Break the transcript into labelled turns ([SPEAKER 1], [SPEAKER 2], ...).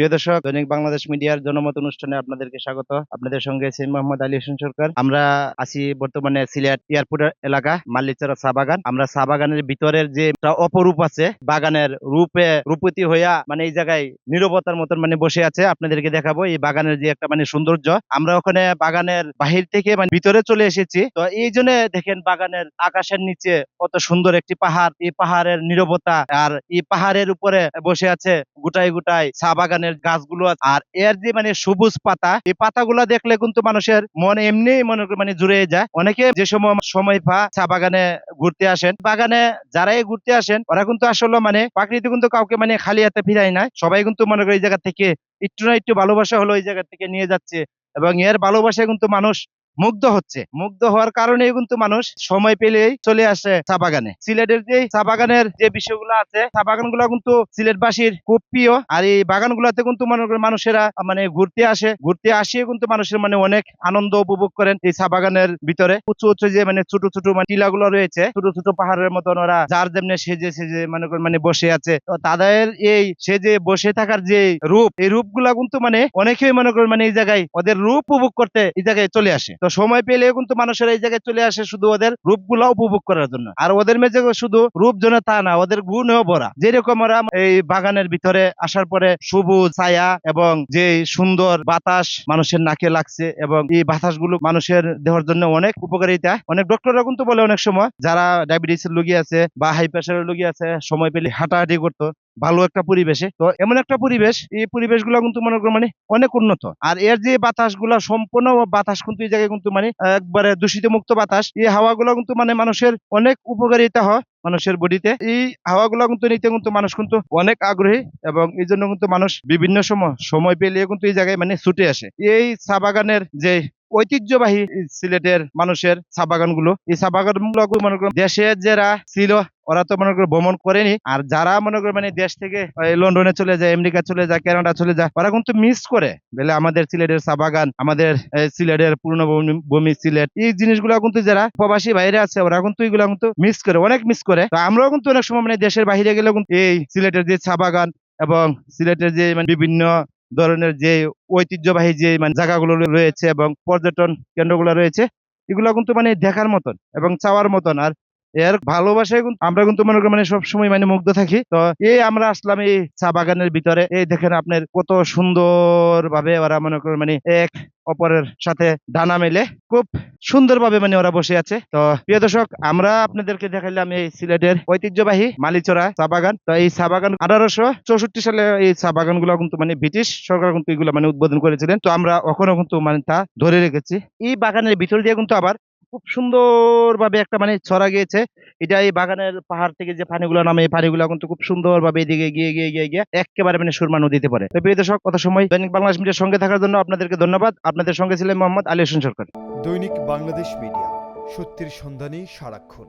[SPEAKER 1] প্রিয় দর্শক, দৈনিক বাংলাদেশ মিডিয়ার জনমত অনুষ্ঠানে আপনাদেরকে স্বাগত। আপনাদের সঙ্গে আছে মোহাম্মদ আলী হোসেন সরকার। আমরা আছি বর্তমানে সিলেট এয়ারপোর্ট এলাকা, মাল্লিচরা চা বাগান। আমরা চা বাগানের ভিতরের যে অপরূপ আছে, বাগানের রূপে রূপতি হইয়া মানে এই জায়গায় নিরবতার মতন মানে বসে আছে, আপনাদেরকে দেখাবো এই বাগানের যে একটা মানে সৌন্দর্য। আমরা ওখানে বাগানের বাহির থেকে মানে ভিতরে চলে এসেছি। তো এই জন্য দেখেন বাগানের আকাশের নিচে কত সুন্দর একটি পাহাড়। এই পাহাড়ের নিরবতা আর এই পাহাড়ের উপরে বসে আছে গোটাই গোটাই চা বাগানের গাছগুলো আছে। আর এর যে মানে সবুজ পাতা, এই পাতাগুলো দেখলে কিন্তু মানুষের মন এমনি মনে মানে জুড়ে যায়। অনেকে যে সময় সময় পা চা বাগানে ঘুরতে আসেন, বাগানে যারাই ঘুরতে আসেন, ওরা কিন্তু আসলে মানে প্রাকৃতি কিন্তু কাউকে মানে খালি হাতে ফিরাই না। সবাই কিন্তু মনে করে এই জায়গা থেকে একটু না একটু ভালোবাসা হলো এই জায়গা থেকে নিয়ে যাচ্ছে। এবং এর ভালোবাসায় কিন্তু মানুষ মুগ্ধ হচ্ছে। মুগ্ধ হওয়ার কারণে কিন্তু মানুষ সময় পেলেই চলে আসে চা বাগানে। সিলেটের যে চা বাগানের যে বিষয়গুলো আছে, চা বাগানগুলো কিন্তু সিলেটবাসীর খুব প্রিয়। আর এই বাগান বাগানগুলোতে কিন্তু মানুষেরা মানে ঘুরতে আসে। ঘুরতে আসিয়ে কিন্তু মানুষের মানে অনেক আনন্দ উপভোগ করেন এই চা বাগানের ভিতরে। উঁচু উঁচু যে মানে ছোট ছোট মানে টিলাগুলো রয়েছে, ছোট ছোট পাহাড়ের মতন ওরা যার যেমনি সেজে সেজে মনে মানে বসে আছে। তো তাদের এই সেজে বসে থাকার যে রূপ, এই রূপ রূপগুলা কিন্তু মানে অনেকেই মনে করেন মানে এই জায়গায়, ওদের রূপ উপভোগ করতে এই জায়গায় চলে আসে। তো সময় পেলে কিন্তু মানুষের এই জায়গায় চলে আসে শুধু ওদের রূপগুলা উপভোগ করার জন্য। আর ওদের মেঝে শুধু রূপ জন্য তা না, ওদের গুণেও ভরা। যেরকম ওরা এই বাগানের ভিতরে আসার পরে সবুজ ছায়া এবং যে সুন্দর বাতাস মানুষের নাকে লাগছে এবং এই বাতাসগুলো মানুষের দেওয়ার জন্য অনেক উপকারিতা। অনেক ডক্টররা কিন্তু বলে অনেক সময়, যারা ডায়াবেটিস এর রোগী আছে বা হাই প্রেশারের রোগী আছে, সময় পেলে হাঁটাহাঁটি করতো। ভালো একটা পরিবেশে। তো এমন একটা পরিবেশ, এই পরিবেশগুলা কিন্তু মনে করো মানে অনেক উন্নত। আর এর যে বাতাসগুলা সম্পূর্ণ বাতাস কিন্তু এই জায়গায় কিন্তু মানে একবারে দূষিত মুক্ত বাতাস, এই হাওয়া গুলা কিন্তু মানে মানুষের অনেক উপকারিতা হয় মানুষের বডিতে। এই হাওয়াগুলো কিন্তু নিতে কিন্তু মানুষ কিন্তু অনেক আগ্রহী এবং এই জন্য কিন্তু মানুষ বিভিন্ন সময় সময় পেলে কিন্তু এই জায়গায় মানে ছুটে আসে। এই চা বাগানের যে ঐতিহ্যবাহী সিলেটের মানুষের চা বাগানগুলো এই চা বাগানগুলো মনে করুন দেশে যারা ছিল, ওরা তো মনে করো ভ্রমণ করেনি। আর যারা মনে করো মানে দেশ থেকে লন্ডনে চলে যায়, আমেরিকা চলে যায়, কানাডা চলে যায়, ওরা কিন্তু মিস করে। বলে আমাদের সিলেটের চা বাগান আমাদের সিলেটের পূর্ণ ভূমি সিলেট, এই জিনিসগুলো কিন্তু যারা প্রবাসী বাইরে আছে, ওরা কিন্তু এগুলো কিন্তু মিস করে, অনেক মিস করে। তো আমরাও কিন্তু অনেক সময় মানে দেশের বাইরে গেলে কিন্তু এই সিলেটের যে চা বাগান এবং সিলেটের যে মানে বিভিন্ন ধরনের যে ঐতিহ্যবাহী যে মানে জায়গাগুলো রয়েছে এবং পর্যটন কেন্দ্রগুলো রয়েছে, এগুলো কিন্তু মানে দেখার মতন এবং চাওয়ার মতন। আর এর ভালোবাসায় আমরা কিন্তু মনে করি মানে সবসময় মানে মুগ্ধ থাকি। তো এই আমরা আসলাম এই চা বাগানের ভিতরে। এই দেখেন আপনার কত সুন্দর ভাবে ওরা মনে করেন মানে এক অপরের সাথে ডানা মেলে, খুব সুন্দরভাবে মানে ওরা বসে আছে। তো প্রিয় দর্শক, আমরা আপনাদেরকে দেখাইলাম এই সিলেটের ঐতিহ্যবাহী মালিচরা চা বাগান। তো এই চা বাগান আঠারোশো চৌষট্টি সালে এই চা বাগানগুলো কিন্তু মানে ব্রিটিশ সরকার কিন্তু এগুলো মানে উদ্বোধন করেছিলেন। তো আমরা এখনও কিন্তু মানে তা ধরে রেখেছি। এই বাগানের ভিতর দিয়ে কিন্তু আবার খুব সুন্দর ভাবে একটা মানে ছড়া গিয়েছে। এটা এই বাগানের পাহাড় থেকে যে পানিগুলো নামে, এই পানিগুলো কিন্তু খুব সুন্দর ভাবে এদিকে গিয়ে গিয়ে গিয়ে গিয়ে একেবারে মানে সুরমা নদীতে পড়ে। তো প্রিয় দর্শক কত সময়। দৈনিক বাংলাদেশ মিডিয়ার সঙ্গে থাকার জন্য আপনাদেরকে ধন্যবাদ। আপনাদের সঙ্গে ছিলেন মোহাম্মদ আলী হোসেন সরকার।
[SPEAKER 2] দৈনিক বাংলাদেশ মিডিয়া, সত্যির সন্ধানে সারাক্ষণ।